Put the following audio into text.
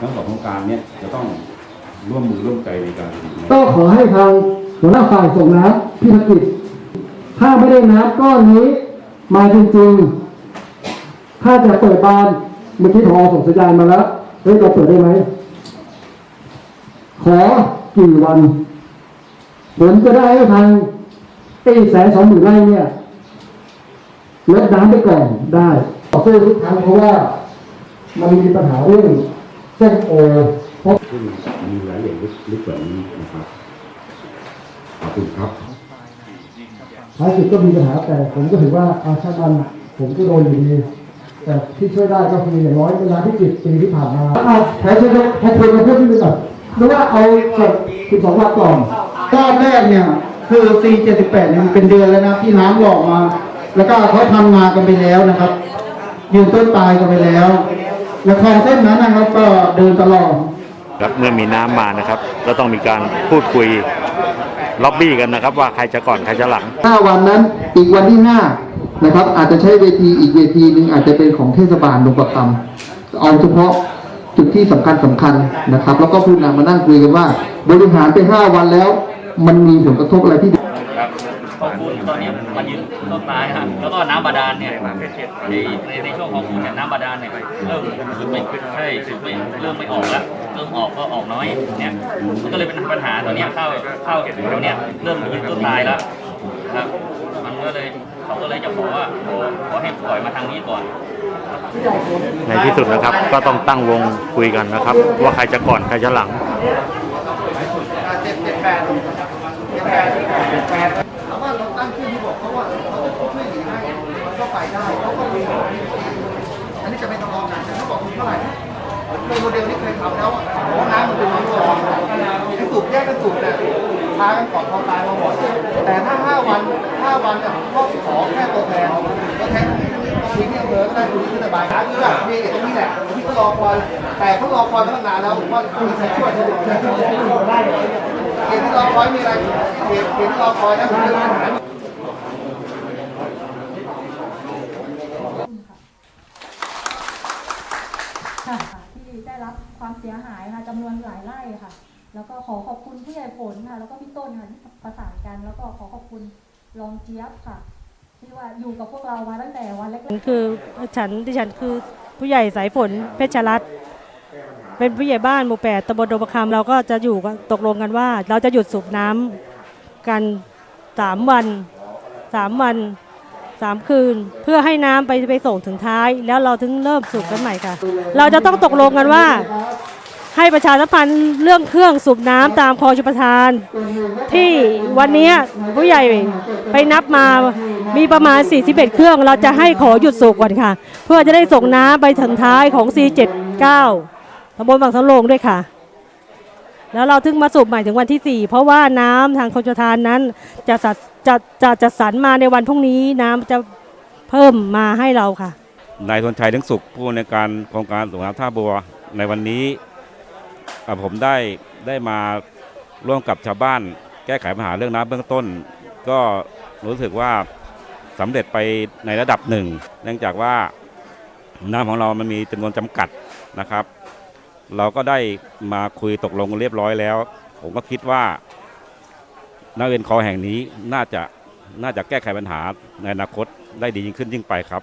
ทั้งสองโครงการเนี้ยจะต้องร่วมมือร่วมใจในการก็ขอให้ทางหัวหน้าฝ่ายส่งน้ำพิธกิจถ้าไม่ได้น้ำก้อนนี้มาจริงๆ ถ้าจะเปิดบานเมื่อกี้พอส่งสัญญาณมาแล้วเฮ้ยเราเปิดได้ไหมขอกี่วันผมจะได้ให้ทางตีแสนสองหมื่นไร่เนี่ยลดน้ำไปก่อนได้ต่อสู้ทุกครั้งเพราะว่ามันมีปัญหาเรื่อง ส้นโอพราะซึ่งมีรายละเอียดลึกกว่านี้นะครับขอบคุณครับท้ายสุดก็มีปัญหาแต่ผมก็ถือว่าอาชามันผมก็โดนอยู่ดีแต่ที่ช่วยได้ก็คืออย่างน้อยเวลาที่จิตปีที่ผ่านมาเอาแผลช่วยให้คุยกันเพื่อนที่มีก่อนหรือว่าเอาสดสิบสองวันก่อนรอบแรกเนี่ยคือ C78 เนี่ยมันเป็นเดือนแล้วนะที่น้ำหลอกมา แล้วก็เขาทำนากันไปแล้วนะครับ ยืนต้นตายกันไปแล้ว ละคลองเส้นนั้นนะครับก็เดินตลอดครับเมื่อมีน้ำมานะครับก็ต้องมีการพูดคุยล็อบบี้กันนะครับ ว่าใครจะก่อนใครจะหลัง ห้าวันนั้นอีกวันที่ห้านะครับ อาจจะใช้เวทีอีกเวทีหนึ่งอาจจะเป็นของเทศบาลลงประคำเอาเฉพาะจุดที่สำคัญสำคัญนะครับ แล้วก็ผู้นำมานั่งคุยกันว่า บริหารไปห้าวันแล้ว มันมีผลกระทบอะไรที่ ครับข้อมูลตอนนี้มันยืนต้นไม้ฮะแล้วก็น้ำบาดาลเนี่ยในในในช่วงของมูลเนี่ยน้ำบาดาลเนี่ยเริ่มสูบไม่ใช่สูบไม่เริ่มไม่ออกแล้วเริ่มออกก็ออกน้อยเนี่ยมันก็เลยเป็นปัญหาตอนนี้ยข้าวข้าวแถวเนี้ยเริ่มยืนต้นตายแล้วครับมันก็เลยเขาก็เลยจะขอกว่าขอให้ปล่อยมาทางนี้ก่อนในที่สุดนะครับก็ต้องตั้งวงคุยกันนะครับ ว่าใครจะก่อนใครจะหลัง ถามว่าเราตั้งชื่อที่บอกเขาว่าเขาจะช่วยเหลือให้ก็ไปได้เขาก็มีอันนี้จะไม่ทะเลาะกันแต่เขาบอกคุณเท่าไหร่ในโมเดลนี้เคยทำแล้วอะเพราน้ำมันเป็นน้ำรองที่สูบแยกกันสูบเนี่ยพากันก่อนพอตายมาบ่อยแต่ถ้า5วัน5วันเนี่ยผมก็ขอแค่ตัวแทนตัวแทน ที่อำเภอก็ได้คุณที่สบายนะคือแบบมีเอกตรงนี้แหละที่เขารอคอยแต่เขารอคอยมาตั้งนานแล้วผมว่าคุณจะช่วยเขาได้เกมที่รอคอยมีอะไรเกมเกมที่รอคอยนะคือปัญหาค่ะที่ได้รับความเสียหายค่ะจำนวนหลายไร่ค่ะ แล้วก็ขอขอบคุณผู้ใหญ่ผลค่ะ แล้วก็พี่ต้นค่ะที่ประสานกัน แล้วก็ขอขอบคุณรองเจี๊ยบค่ะ ที่ว่าอยู่กับพวกเรามาตั้งแต่วันแรกคือฉันที่ฉันคือผู้ใหญ่สายฝนเพชรรัตน์เป็นผู้ใหญ่บ้านหมู่แปดตำบลดงประคำเราก็จะอยู่กันตกลงกันว่า เราจะหยุดสูบน้ำกันสามวันสามวันสามคืน เพื่อให้น้ำไปไปส่งถึงท้าย แล้วเราถึงเริ่มสูบกันใหม่ค่ะ เราจะต้องตกลงกันว่า ให้ประชาสัมพันธ์เรื่องเครื่องสูบน้ำตามคลองชุประทาน ที่วันนี้ผู้ใหญ่ไปนับมา มีประมาณ 41 เครื่องเราจะให้ขอหยุดสูบก่อนค่ะ เพื่อจะได้ส่งน้ำไปถึงท้ายของ C79 ตำบลบางสะโลงด้วยค่ะ แล้วเราถึงมาสูบใหม่ถึงวันที่ 4 เพราะว่าน้ำทางคองชทานนั้นจะจัดจะจะจัดสรรมาในวันพรุ่งนี้น้ำจะเพิ่มมาให้เราค่ะ นายธนชัยทั้งสุขผู้ในการโครงการส่งน้ำท่าบัวในวันนี้ผมได้ได้มาร่วมกับชาวบ้าน แก้ไขปัญหาเรื่องน้ำเบื้องต้น ก็รู้สึกว่า สำเร็จไปในระดับหนึ่ง เนื่องจากว่าน้ำของเรามันมีจำนวนจำกัดนะครับ เราก็ได้มาคุยตกลงเรียบร้อยแล้ว ผมก็คิดว่านักเรียนคอแห่งนี้น่าจะน่าจะแก้ไขปัญหาในอนาคตได้ดียิ่งขึ้นยิ่งไปครับ